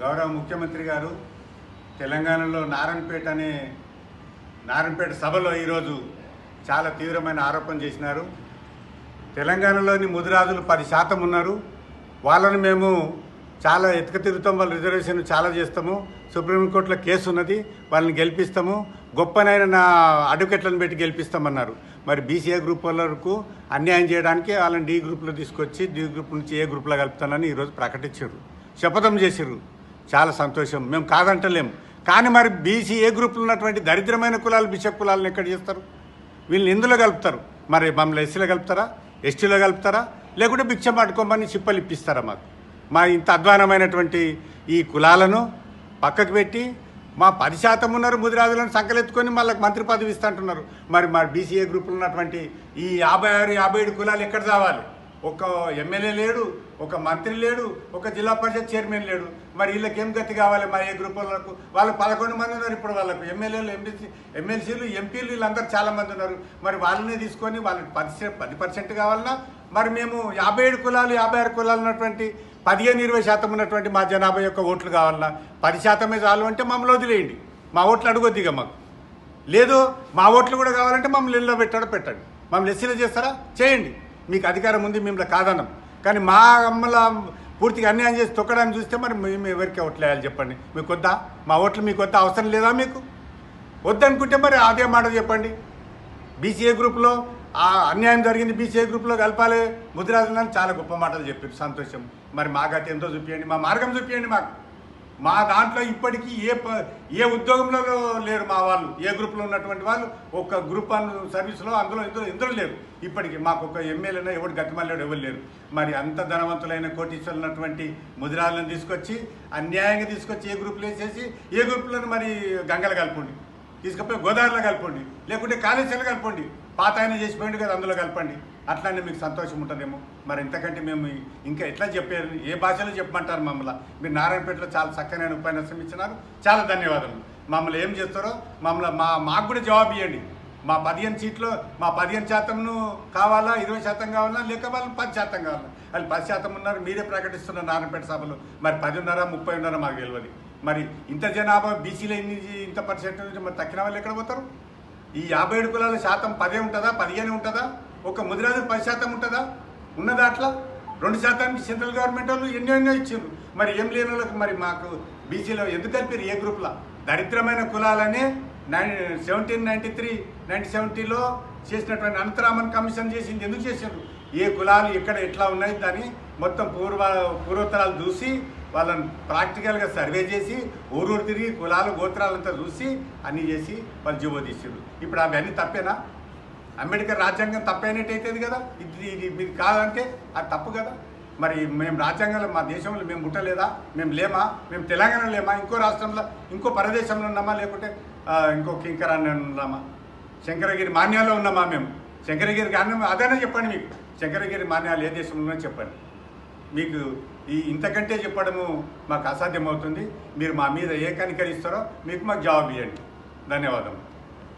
గౌరవ ముఖ్యమంత్రి గారు తెలంగాణలో నారాయణపేట అనే నారాయణపేట సభలో ఈరోజు చాలా తీవ్రమైన ఆరోపణ చేసినారు. తెలంగాణలోని ముదిరాజులు పది శాతం ఉన్నారు. వాళ్ళని మేము చాలా ఎత్తుక తిరుగుతాం వాళ్ళ రిజర్వేషన్ చాలా చేస్తాము. సుప్రీంకోర్టులో కేసు ఉన్నది వాళ్ళని గెలిపిస్తాము. గొప్పనైన నా అడ్వకేట్లను పెట్టి గెలిపిస్తామన్నారు. మరి బీసీఏ గ్రూప్ వాళ్ళకు అన్యాయం చేయడానికి వాళ్ళని డి గ్రూప్లో తీసుకొచ్చి డి గ్రూప్ నుంచి ఏ గ్రూప్లో కలుపుతానని ఈరోజు ప్రకటించారు. శపథం చేసిర్రు చాలా సంతోషం. మేము కాదంటలేం. కానీ మరి బీసీ ఏ గ్రూప్లో ఉన్నటువంటి దరిద్రమైన కులాలు బిషప్ కులాలను ఎక్కడ చేస్తారు? వీళ్ళని ఎందులో కలుపుతారు? మరి మమ్మల్ని ఎస్సీలో కలుపుతారా? ఎస్టీలో కలుపుతారా? లేకుంటే భిక్షం పట్టుకోమని చిప్పలు ఇప్పిస్తారా మాకు? మా ఇంత అధ్వానమైనటువంటి ఈ కులాలను పక్కకు పెట్టి మా పది శాతం ఉన్నారు ముదిరాజులను సంకలెత్తుకొని మళ్ళీ మంత్రి పదవి ఇస్తుంటున్నారు మరి మా బీసీఏ గ్రూపులు ఉన్నటువంటి ఈ యాభై ఆరు యాభై ఏడు కులాలు ఎక్కడ రావాలి? ఒక ఎమ్మెల్యే లేడు ఒక మంత్రి లేడు ఒక జిల్లా పరిషత్ చైర్మన్ లేడు. మరి వీళ్ళకి ఏం గతి కావాలి? మా ఏ గ్రూప్ వాళ్ళకు వాళ్ళు పదకొండు మంది ఉన్నారు ఇప్పుడు వాళ్ళకు. ఎమ్మెల్యేలు ఎంపీసీ ఎమ్మెల్సీలు ఎంపీలు వీళ్ళందరూ చాలామంది ఉన్నారు. మరి వాళ్ళనే తీసుకొని వాళ్ళకి పది పది పర్సెంట్ కావాలన్నా మరి మేము యాభై ఏడు కులాలు యాభై ఆరు కులాలు ఉన్నటువంటి పదిహేను ఇరవై శాతం ఉన్నటువంటి మా జనాభా యొక్క ఓట్లు కావాలన్నా పది శాతమే చాలు అంటే మమ్మల్ని వదిలేయండి. మా ఓట్లు అడగొద్దు ఇక మాకు. లేదు మా ఓట్లు కూడా కావాలంటే మమ్మల్ని ఇళ్ళలో పెట్టాడో పెట్టండి. మమ్మల్ని ఎస్సీలో చేస్తారా? చేయండి. మీకు అధికారం ఉంది మిమ్మల్ని కాదన్నాం. కానీ మా అమ్మల పూర్తిగా అన్యాయం చేసి తొక్కడానికి చూస్తే మరి మేము ఎవరికి ఓట్లు వేయాలి చెప్పండి? మీకు వద్దా? మా ఓట్లు మీకు వద్దా? అవసరం లేదా మీకు? వద్దనుకుంటే మరి అదే మాట చెప్పండి. బీసీఏ గ్రూప్లో ఆ అన్యాయం జరిగింది బీసీఏ గ్రూప్లో కలపాలి. ముదిరాజులని చాలా గొప్ప మాటలు చెప్పారు సంతోషం. మరి మా గతి ఎంతో చూపించండి మా మార్గం చూపించండి మాకు. మా దాంట్లో ఇప్పటికీ ఏ ప ఏ ఉద్యోగంలో లేరు మా వాళ్ళు. ఏ గ్రూప్లో ఉన్నటువంటి వాళ్ళు ఒక గ్రూప్ వన్ సర్వీస్లో అందులో ఇందులో ఇందులో లేరు. ఇప్పటికి మాకు ఒక ఎమ్మెల్యేనో ఎవడు గతిమల్లేడు ఎవరు లేరు. మరి అంత ధనవంతులైన కోటీశ్వరులు ఉన్నటువంటి ముదిరాలను తీసుకొచ్చి అన్యాయంగా తీసుకొచ్చి ఏ గ్రూప్లో వేసేసి ఏ గ్రూప్లను మరి గంగలు కలపండి. తీసుకపోయి గోదావరిలో కలపండి. లేకుంటే కాళేశ్వరంలో కలపండి. పాత ఆయన చేసిపోయింది కదా అందులో కలపండి. అట్లానే మీకు సంతోషం ఉంటుందేమో. మరి ఇంతకంటే మేము ఇంకా ఎట్లా చెప్పారు? ఏ భాషలో చెప్పమంటారు మమ్మల్ని? మీరు నారాయణపేటలో చాలా చక్కనైన ఉపన్యాసం ఇచ్చినారు. చాలా ధన్యవాదాలు మమ్మల్ని ఏం చేస్తారో మమ్మల్ని మా మాకు కూడా జవాబు ఇవ్వండి మా పదిహేను సీట్లో మా పదిహేను శాతంను కావాలా ఇరవై శాతం కావాలా లేక వాళ్ళు పది శాతం కావాలా? వాళ్ళు పది శాతం ఉన్నారు మీరే ప్రకటిస్తున్నారు నారాయణపేట సభలో. మరి పదిన్నర ముప్పై ఉన్నారా మాకు తెలియదు. మరి ఇంత జనాభా బీసీలో ఎన్ని ఇంత పర్సెంట్ మరి తక్కిన వాళ్ళు ఎక్కడ పోతారు? ఈ యాభై ఏడు కులాల శాతం పదే ఉంటుందా పదిహేను ఉంటుందా? ఒక ముదిరాజు పది శాతం ఉంటుందా? ఉన్నదా అట్లా రెండు శాతానికి సెంట్రల్ గవర్నమెంట్ వాళ్ళు ఎన్నో ఎన్నో ఇచ్చారు మరి ఏం లేని వాళ్ళకి మరి మాకు బీసీలో ఎందుకు కలిపారు ఏ గ్రూప్లో? దరిద్రమైన కులాలనే nine seventeen ninety three ninety సెవెంటీలో చేసినటువంటి అనంతరామన్ కమిషన్ చేసింది. ఎందుకు చేశారు ఏ కులాలు ఎక్కడ ఎట్లా ఉన్నాయి దాన్ని మొత్తం పూర్వ పూర్వోత్తరాలు చూసి వాళ్ళని ప్రాక్టికల్గా సర్వే చేసి ఊరూరు తిరిగి కులాలు గోత్రాలంతా చూసి అన్నీ చేసి వాళ్ళు జీవో ఇప్పుడు అవన్నీ తప్పేనా? అంబేద్కర్ రాజ్యాంగం తప్పైనట్టయితుంది కదా? ఇది ఇది మీరు కాదంటే అది తప్పు కదా? మరి మేము రాజ్యాంగంలో మా దేశంలో మేము పుట్టలేదా? మేము లేమా? మేము తెలంగాణ లేమా? ఇంకో రాష్ట్రంలో ఇంకో పరదేశంలో ఉన్నామా? లేకుంటే ఇంకో కింకరాన్ని ఉన్నామా? శంకరగిరి మాన్యాలో ఉన్నామా మేము? శంకరగిరి కానీ అదైనా చెప్పండి మీకు. శంకరగిరి మాన్యాలు ఏ దేశంలో చెప్పండి. మీకు ఈ ఇంతకంటే చెప్పడము మాకు అసాధ్యమవుతుంది. మీరు మా మీద ఏ కనికరిస్తారో మీకు మాకు జవాబు ఇవ్వండి. ధన్యవాదం